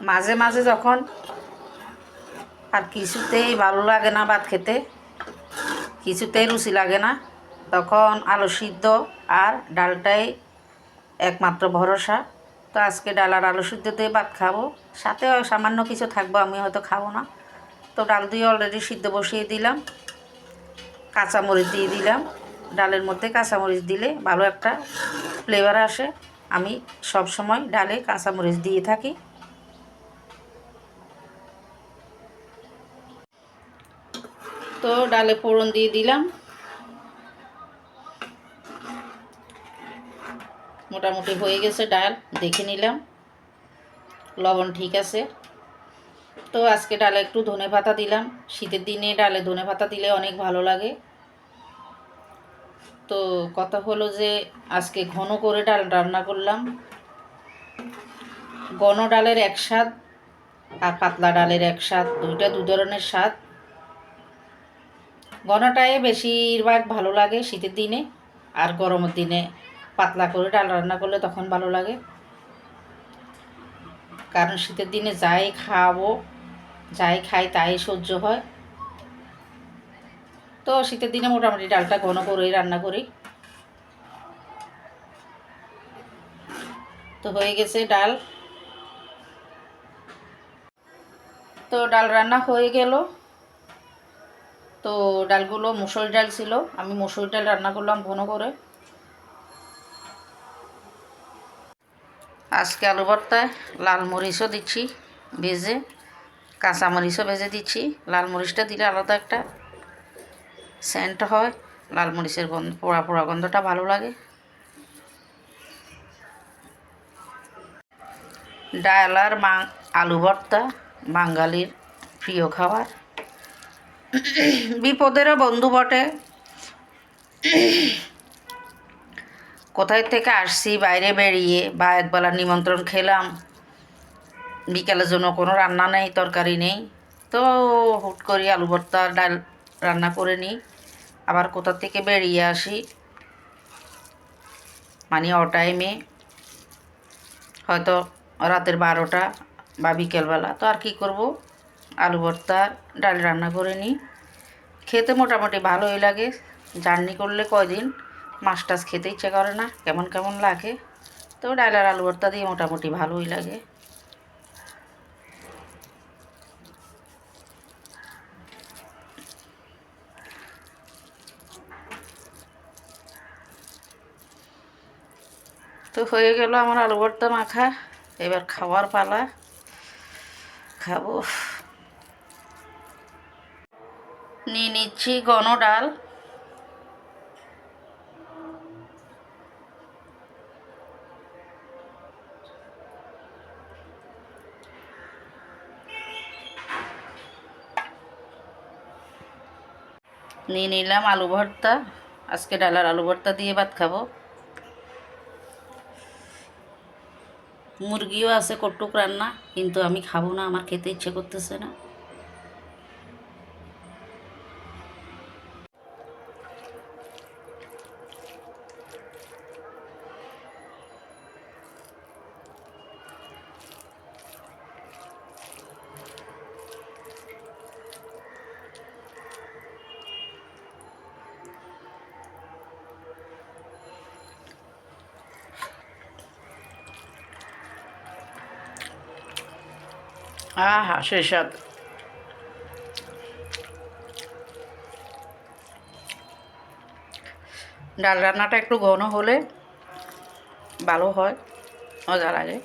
মাঝে মাঝে যখন আর কিছুতেই ভালো লাগে না ভাত খেতে, কিছুতেই রুচি লাগে না, তখন আলু সিদ্ধ আর ডালটাই একমাত্র ভরসা। তো আজকে ডাল আর আলু সিদ্ধ দিয়ে ভাত খাব। সাথে সামান্য কিছু থাকব, আমি হয়তো খাব না। তো ডাল দিয়ে অলরেডি সিদ্ধ বসিয়ে দিলাম, কাঁচামরিচ দিয়ে দিলাম। ডালের মধ্যে কাঁচামরিচ দিলে ভালো একটা ফ্লেভার আসে। আমি সব সময় ডালে কাঁচামরিচ দিয়ে থাকি। তো ডালে ফোড়ন দিয়ে দিলাম। মোটামুটি হয়ে গেছে ডাল, দেখে নিলাম। লবণ ঠিক আছে। তো আজকে ডালে একটু ধনে পাতা দিলাম। শীতের দিনে ডালে ধনে পাতা দিলে অনেক ভালো লাগে। তো কথা হলো যে, আজকে ঘন করে ডাল রান্না করলাম। ঘন ডালের এক স্বাদ আর পাতলা ডালের এক স্বাদ, দুইটা দু ধরনের স্বাদ। ঘনটায় বেশিরভাগ ভালো লাগে শীতের দিনে, আর গরমের দিনে পাতলা করে ডাল রান্না করলে তখন ভালো লাগে। কারণ শীতের দিনে যাই খাব, যাই খাই তাই সহ্য হয়। তো শীতের দিনে মোটামুটি ডালটা ঘন করেই রান্না করি। তো হয়ে গেছে ডাল। তো ডাল রান্না হয়ে গেল। তো ডালগুলো মুসুর ডাল ছিল। আমি মুসুর ডাল রান্না করলাম ঘন করে। আজকে আলু ভর্তায় লাল মরিচও দিচ্ছি ভেজে, কাঁচা মরিচও ভেজে দিচ্ছি। লাল মরিচটা দিলে আলাদা একটা সেন্ট হয়। লাল মরিচের গন্ধ, পোড়া পোড়া গন্ধটা ভালো লাগে। ডাল আর মা, আলু ভর্তা বাঙালির প্রিয় খাবার। বিপদেরও বন্ধু বটে। কোথায় থেকে আসছি, বাইরে বেরিয়ে, বা একবেলা নিমন্ত্রণ খেলাম। বিকালের জন্য কোনো রান্না নেই, তরকারি নেই। তো হুট করি আলু ভর্তা, ডাল রান্না করে নিই। আবার কোথা থেকে বেরিয়ে আসি? মানে অ টাইমে হয়তো রাতের বারোটা বা বিকেলবেলা। তো আর কি করব? আলু ভর্তা, ডাল রান্না করে নিই। খেতে মোটামুটি ভালোই লাগে। জার্নি করলে কয়দিন? মাছ টাছ খেতে ইচ্ছে করে না, কেমন কেমন লাগে? তো ডাল আর আলু ভর্তা দিয়ে মোটামুটি ভালোই লাগে। তো হয়ে গেল আমার আলু ভর্তা মাখা। এবার খাওয়ার পালা। খাব। নিয়ে নিচ্ছি ঘন ডাল। নিয়ে নিলাম আলু ভর্তা। আজকে ডাল আর আলু ভর্তা দিয়ে ভাত খাব। মুরগিও আছে, কটুক রান্না, কিন্তু আমি খাব না, আমার খেতে ইচ্ছে করতেছে না। আহা সেই স্বাদ। ডাল রান্নাটা একটু ঘন হলে ভালো হয় মজা লাগে।